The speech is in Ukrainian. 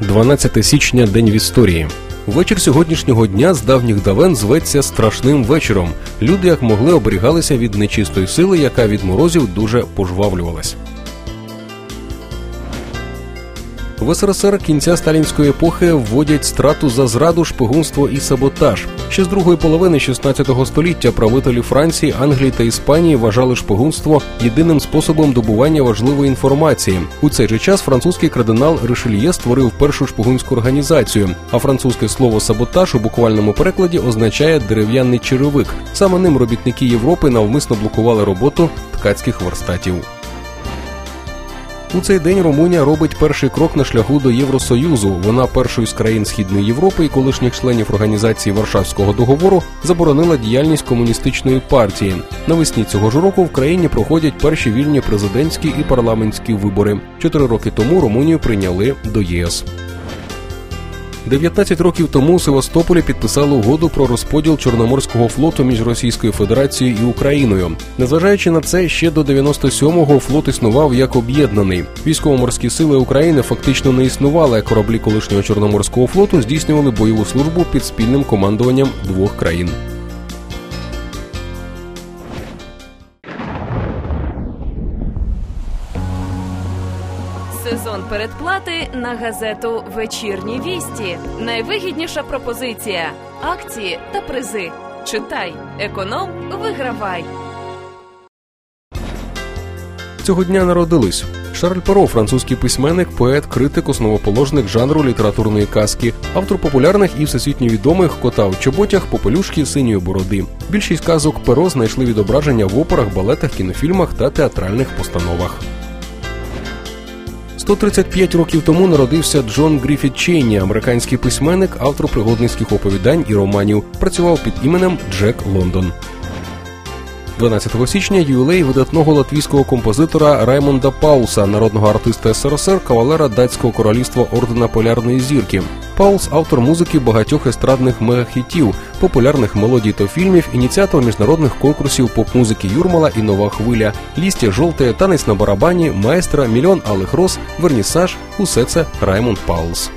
12 січня день в історії. Вечір сьогоднішнього дня з давніх давен зветься страшним вечором. Люди, як могли, оберігалися від нечистої сили, яка від морозів дуже пожвавлювалась. В СРСР кінця сталінської епохи вводять страту за зраду, шпигунство і саботаж. Ще з другої половини 16 століття правителі Франції, Англії та Іспанії вважали шпигунство єдиним способом добування важливої інформації. У цей же час французький кардинал Ришельє створив першу шпигунську організацію. А французьке слово саботаж у буквальному перекладі означає дерев'яний черевик. Саме ним робітники Європи навмисно блокували роботу ткацьких верстатів. У цей день Румунія робить перший крок на шляху до Євросоюзу. Вона першою з країн Східної Європи і колишніх членів організації Варшавського договору заборонила діяльність комуністичної партії. Навесні цього ж року в країні проходять перші вільні президентські і парламентські вибори. Чотири роки тому Румунію прийняли до ЄС. 19 років тому Севастополі підписали угоду про розподіл Чорноморського флоту між Російською Федерацією і Україною. Незважаючи на це, ще до 97-го флот існував як об'єднаний. Військово-морські сили України фактично не існували, а кораблі колишнього чорноморського флоту здійснювали бойову службу під спільним командуванням двох країн. Сезон передплати на газету Вечірні вісті. Найвигідніша пропозиція: акції та призи. Читай, економ, вигравай. Цього дня народились Шарль Перо, французький письменник, поет, критик, основоположник жанру літературної казки, автор популярних і всесвітньо відомих кота в чоботях, попелюшки синьої бороди. Більшість казок Перо знайшли відображення в операх, балетах, кінофільмах та театральних постановах. 135 років тому народився Джон Гріфіт Чейні, американський письменник, автор пригодницьких оповідань і романів. Працював під іменем Джек Лондон. 12 січня ювілей видатного латвійського композитора Раймонда Пауса, народного артиста СРСР, кавалера датського королівства ордена Полярної зірки. Паулс автор музики багатьох естрадних мегахітів, популярних мелодій та фільмів, ініціатор міжнародних конкурсів поп-музики Юрмала і Нова хвиля, лістя жовте, танець на барабані, майстра, мільйон алих роз, вернісаж усе це Раймонд Паулс.